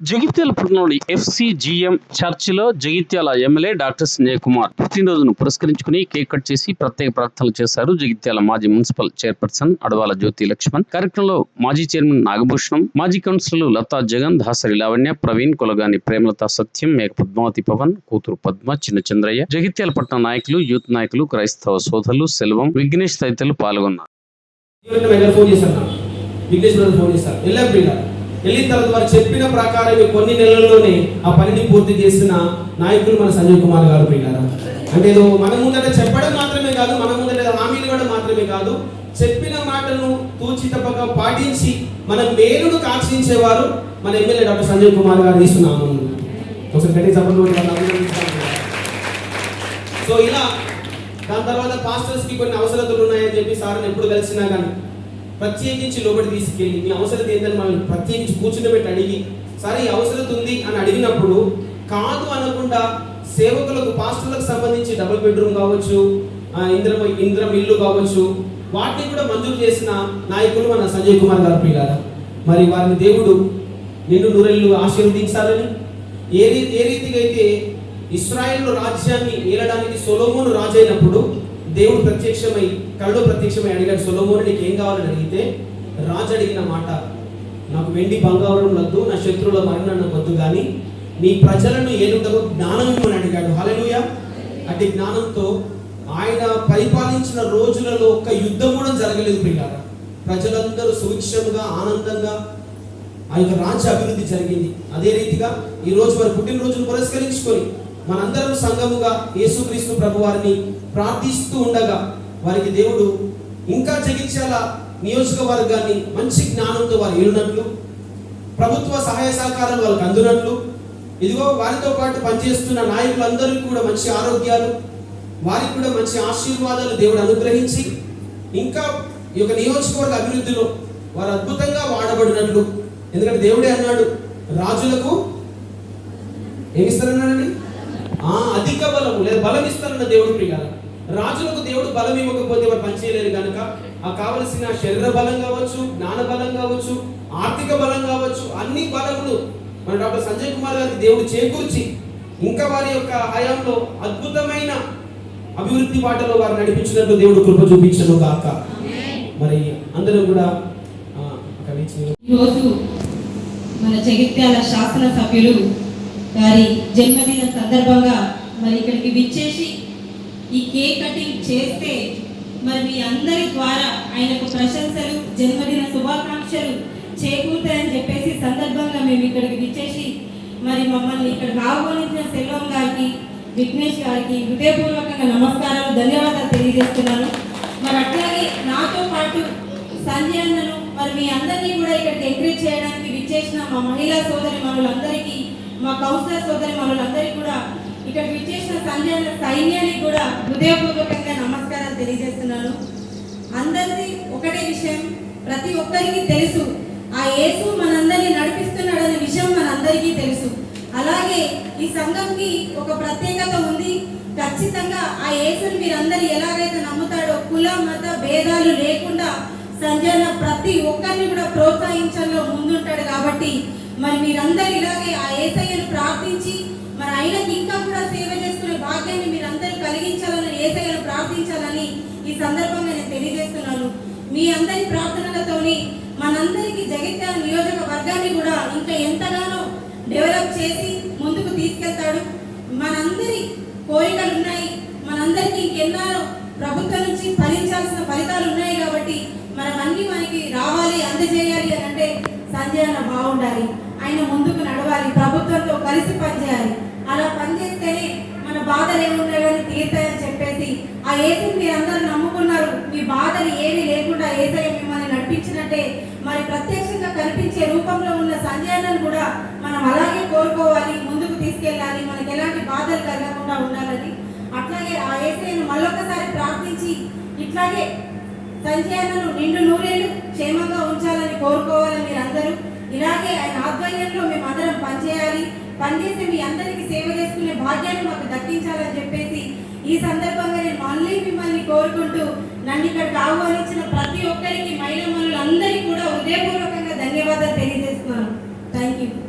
జగిత్యాల పట్టణంలోని ఎఫ్సిజిఎం చర్చిలో Jagtial MLA doctor Sanjay Kumar పుట్టినరోజును పురస్కరించుకుని కేక్ కట్ చేసి ప్రత్యేక ప్రార్థనలు చేశారు జగిత్యాల మాజీ మున్సిపల్ చైర్పర్సన్ అడవాల జ్యోతి లక్ష్మణ్. కార్యక్రమంలో మాజీ చైర్మన్ నాగభూషణం మాజీ కౌన్సిలర్లు లతా జగన్ దాసరి లావణ్య ప్రవీణ్ కొలగాని ప్రేమలత సత్యం మేక పద్మావతి పవన్ కూతురు పద్మ చిన్న చంద్రయ్య జగిత్యాల పట్టణ నాయకులు యూత్ నాయకులు క్రైస్తవ సోదరులు సెల్వం విఘ్నేష్ తదితరులు పాల్గొన్నారు. వెళ్ళిన తర్వాత వారు చెప్పిన ప్రకారం కొన్ని నెలల్లోనే ఆ పనిని పూర్తి చేసిన నాయకులు మన సంజయ్ కుమార్ గారు పిల్లారా అంటే ఏదో మన ముందట చెప్పడం మాత్రమే కాదు మన ముందట హామీలు ఇవ్వడం మాత్రమే కాదు చెప్పిన మాటను తూచి తప్పక పాటించి మన మేలును కాక్షించేవారు మన ఎమ్మెల్యే డాక్టర్ సంజయ్ కుమార్ గారు ఇస్తున్నాము ఒకసారి గట్టి సో ఇలా దాని తర్వాత పాస్టర్స్కి కొన్ని అవసరతలు ఉన్నాయని చెప్పి సార్ని ఎప్పుడు కలిసినా కానీ ప్రత్యేకించి లోపలి తీసుకెళ్ళి మీ అవసరం ఏంటని మనం ప్రత్యేకించి కూర్చుండబెట్టి అడిగి సరే ఈ అవసరత ఉంది అని అడిగినప్పుడు కాదు అనకుండా సేవకులకు పాస్టర్లకు సంబంధించి డబుల్ బెడ్రూమ్ కావచ్చు ఆ, ఇంద్రం ఇంద్రం ఇల్లు కావచ్చు వాటిని కూడా మంజూరు చేసిన నాయకులు మన సంజయ్ కుమార్ గారు పిల్లారా మరి వారిని దేవుడు నిన్ను నూరెళ్ళు ఆశీర్వదించాలని ఏ రీ ఏ రీతిగా అయితే ఇస్రాయేల్ రాజ్యాన్ని ఏలడానికి సొలోమోను రాజైనప్పుడు దేవుడు ప్రత్యక్షమై కళ్ళు ప్రత్యక్షమై అడిగాడు సొలోమోను నీకు ఏం కావాలని అడిగితే రాజు అడిగిన మాట నాకు వెండి బంగారం వద్దు నా శత్రువుల మరణం నాకు వద్దు కానీ నీ ప్రజలను ఏలుటకు జ్ఞానం అని అడిగాడు. హలలుయ అటు జ్ఞానంతో ఆయన పరిపాలించిన రోజులలో ఒక్క యుద్ధం కూడా జరగలేదు పిల్లారా ప్రజలందరూ సుభిక్షంగా ఆనందంగా ఆ యొక్క రాజ్య అభివృద్ధి జరిగింది. అదే రీతిగా ఈ రోజు వారి పుట్టినరోజును పురస్కరించుకొని మనందరం సంఘముగా యేసుక్రీస్తు ప్రభు వారిని ప్రార్థిస్తూ ఉండగా వారికి దేవుడు ఇంకా జగించాల నియోజకవర్గాన్ని మంచి జ్ఞానంతో వారు ఏలినట్లు ప్రభుత్వ సహాయ సహకారాలు వాళ్ళకి అందునట్లు ఇదిగో వారితో పాటు పనిచేస్తున్న నాయకులందరికీ కూడా మంచి ఆరోగ్యాలు వారికి కూడా మంచి ఆశీర్వాదాలు దేవుడు అనుగ్రహించి ఇంకా ఈ యొక్క నియోజకవర్గ అభివృద్ధిలో వారు అద్భుతంగా వాడబడినట్లు. ఎందుకంటే దేవుడే అన్నాడు రాజులకు ఏమిస్తారన్నాడండి ఆ అధిక బలము లేదా బలం ఇస్తారన్న దేవుడు ప్రియాల రాజులకు దేవుడు బలం ఇవ్వకపోతే వారు పనిచేయలేరు కనుక ఆ కావలసిన శరీర బలం కావచ్చు జ్ఞాన బలం కావచ్చు ఆర్థిక బలం కావచ్చు అన్ని బలములు మన డాక్టర్ సంజయ్ కుమార్ గారికి దేవుడు చేకూర్చి ఇంకా వారి యొక్క హయాంలో అద్భుతమైన అభివృద్ధి బాటలో వారు నడిపించినట్టు దేవుడు కృప చూపించను కాక మరి అందరూ కూడా ఈరోజు మన జగిత్యాల శాసనసభ్యులు గారి జన్మదిన సందర్భంగా మరి ఇక్కడికి విచ్చేసి ఈ కేక్ కటింగ్ చేస్తే మరి మీ అందరి ద్వారా ఆయనకు ప్రశంసలు జన్మదిన శుభాకాంక్షలు చేకూరుతాయని చెప్పేసి సందర్భంగా మేము ఇక్కడికి విచ్చేసి మరి మమ్మల్ని ఇక్కడ ఆహ్వానించిన సెల్వం గారికి విఘ్నేష్ గారికి హృదయపూర్వకంగా నమస్కారాలు ధన్యవాదాలు తెలియజేస్తున్నాను. మరి అట్లాగే నాతో పాటు సంజయ్ అన్నను మరి మీ అందరినీ కూడా ఇక్కడికి ఎంకరేజ్ చేయడానికి విచ్చేసిన మా మహిళా సోదరి మనులందరికీ మా కౌన్సిలర్ సోదరి అందరికీ కూడా ఇక్కడ విచ్చేసిన సంజయ్ సైన్యానికి కూడా హృదయపూర్వకంగా నమస్కారాలు తెలియజేస్తున్నాను. అందరిది ఒకటే విషయం ప్రతి ఒక్కరికి తెలుసు ఆ యేసు మనందరినీ నడిపిస్తున్నాడనే విషయం మనందరికీ తెలుసు. అలాగే ఈ సంఘంకి ఒక ప్రత్యేకత ఉంది. ఖచ్చితంగా ఆ యేసుని మీరందరూ ఎలాగైతే నమ్ముతాడో కుల మత భేదాలు లేకుండా సంజయన ప్రతి ఒక్కరిని కూడా ప్రోత్సహించడంలో ముందుంటాడు కాబట్టి మరి మీరందరూ ఇలాగే ఆ ఏసయ్యను ప్రార్థించి మరి ఆయనకి ఇంకా కూడా సేవ చేసుకునే భాగ్యాన్ని మీరందరూ కలిగించాలని ఏసయ్యను ప్రార్థించాలని ఈ సందర్భంగా నేను తెలియజేస్తున్నాను. మీ అందరి ప్రార్థనలతోని మనందరికీ జగిత్యాల నియోజకవర్గాన్ని కూడా ఇంకా ఎంతగానో డెవలప్ చేసి ముందుకు తీసుకెళ్తాడు. మనందరి కోరికలు ఉన్నాయి. మనందరికీ ఇంకెన్నారో ప్రభుత్వం నుంచి ఫలించాల్సిన ఫలితాలు ఉన్నాయి కాబట్టి మనం అన్ని మనకి రావాలి అందజేయాలి అని అంటే సంజయ్ అన్న బాగుండాలి ఆయన ముందుకు నడవాలి. ప్రభుత్వంతో కలిసి పనిచేయాలి. అలా పనిచేస్తేనే మన బాధలు ఏమున్నాయో అని తీర్తాయని చెప్పేసి ఆ ఏసుని మీరు అందరూ నమ్ముకున్నారు. మీ బాధలు ఏమీ లేకుండా ఏసయ్య మిమ్మల్ని నడిపించినట్టే మరి ప్రత్యక్షంగా కనిపించే రూపంలో ఉన్న సంజయ్ కూడా మనం అలాగే కోరుకోవాలి ముందుకు తీసుకెళ్ళాలి మనకి ఎలాంటి బాధలు కలగకుండా ఉండాలని. అట్లాగే ఆ ఏసైను మళ్ళొకసారి ప్రార్థించి ఇట్లాగే సంచయనను నిండు నూరేళ్ళు క్షేమంగా ఉంచాలని కోరుకోవాలని మీరందరూ ఇలాగే ఆయన ఆధ్వర్యంలో మేము అందరం పనిచేయాలి. పనిచేసి మీ అందరికీ సేవ చేసుకునే భాగ్యాన్ని మాకు దక్కించాలని చెప్పేసి ఈ సందర్భంగా నేను మళ్ళీ మిమ్మల్ని కోరుకుంటూ నన్ను ఇక్కడికి ఆహ్వానించిన ప్రతి ఒక్కరికి మహిళ మనులందరికీ కూడా హృదయపూర్వకంగా ధన్యవాదాలు తెలియజేస్తున్నాను. Thank you